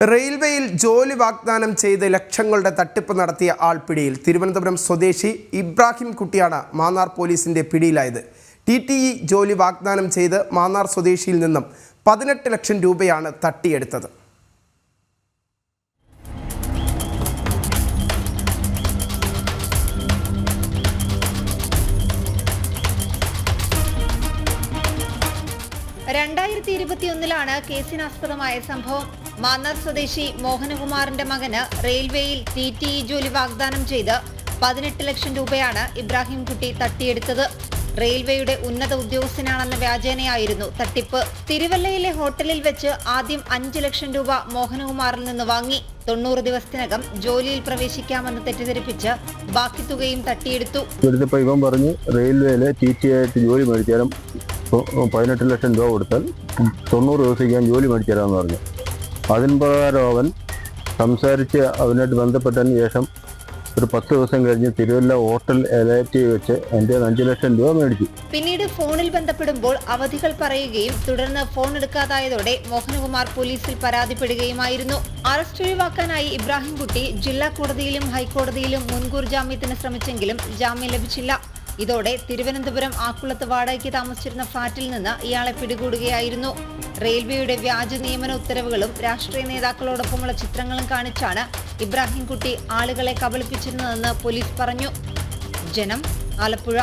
റെയിൽവേയിൽ ജോലി വാഗ്ദാനം ചെയ്ത് ലക്ഷങ്ങളുടെ തട്ടിപ്പ് നടത്തിയ ആൾ പിടിയിൽ തിരുവനന്തപുരം സ്വദേശി ഇബ്രാഹിം കുട്ടിയാണ് മാന്നാർ പോലീസിന്റെ പിടിയിലായത്. ടി ടി ഇ ജോലി വാഗ്ദാനം ചെയ്ത് മാന്നാർ സ്വദേശിയിൽ നിന്നും പതിനെട്ട് ലക്ഷം രൂപയാണ് തട്ടിയെടുത്തത്. രണ്ടായിരത്തി ഇരുപത്തിയൊന്നിലാണ് കേസിനാസ്പദമായ സംഭവം. മാന്നാർ സ്വദേശി മോഹനകുമാറിന്റെ മകന് റെയിൽവേയിൽ ടി ടി ഇ ജോലി വാഗ്ദാനം ചെയ്ത് പതിനെട്ട് ലക്ഷം രൂപയാണ് ഇബ്രാഹിം കുട്ടി തട്ടിയെടുത്തത്. റെയിൽവേയുടെ ഉന്നത ഉദ്യോഗസ്ഥനാണെന്ന വ്യാജേനയായിരുന്നു തട്ടിപ്പ്. തിരുവല്ലയിലെ ഹോട്ടലിൽ വെച്ച് ആദ്യം അഞ്ച് ലക്ഷം രൂപ മോഹനകുമാറിൽ നിന്ന് വാങ്ങി. തൊണ്ണൂറ് ദിവസത്തിനകം ജോലിയിൽ പ്രവേശിക്കാമെന്ന് തെറ്റിദ്ധരിപ്പിച്ച് ബാക്കി തുകയും തട്ടിയെടുത്തു. ഇവൻ പറഞ്ഞു റെയിൽവേയിലെ ആയിട്ട് ജോലി മേടിച്ചു തരാം തൊ- പതിനെട്ട് ലക്ഷം രൂപ കൊടുത്താൽ തൊണ്ണൂറ് ദിവസം ഞാൻ ജോലി മേടിച്ചു തരാമെന്ന് പറഞ്ഞു. അതിന് പ്രകാരം അവൻ സംസാരിച്ച് അവനായിട്ട് ബന്ധപ്പെട്ടതിന് ശേഷം ഒരു പത്ത് ദിവസം കഴിഞ്ഞ് തിരുവല്ല ഹോട്ടൽ എലൈറ്റി വെച്ച് എന്റെ അഞ്ച് ലക്ഷം രൂപ മേടിച്ചു. പിന്നീട് ഫോണിൽ ബന്ധപ്പെടുമ്പോൾ അവധികൾ പറയുകയും തുടർന്ന് ഫോൺ എടുക്കാതായതോടെ മോഹനകുമാർ പോലീസിൽ പരാതിപ്പെടുകയുമായിരുന്നു. അറസ്റ്റ് ഒഴിവാക്കാനായി ഇബ്രാഹിംകുട്ടി ജില്ലാ കോടതിയിലും ഹൈക്കോടതിയിലും മുൻകൂർ ജാമ്യത്തിന് ശ്രമിച്ചെങ്കിലും ജാമ്യം ലഭിച്ചില്ല. ഇതോടെ തിരുവനന്തപുരം ആക്കുളത്ത് വാടകയ്ക്ക് താമസിച്ചിരുന്ന ഫ്ളാറ്റിൽ നിന്ന് ഇയാളെ പിടികൂടുകയായിരുന്നു. റെയിൽവേയുടെ വ്യാജ നിയമന ഉത്തരവുകളും രാഷ്ട്രീയ നേതാക്കളോടൊപ്പമുള്ള ചിത്രങ്ങളും കാണിച്ചാണ് ഇബ്രാഹിംകുട്ടി ആളുകളെ കബളിപ്പിച്ചിരുന്നതെന്ന് പോലീസ് പറഞ്ഞു. ജനം ആലപ്പുഴ.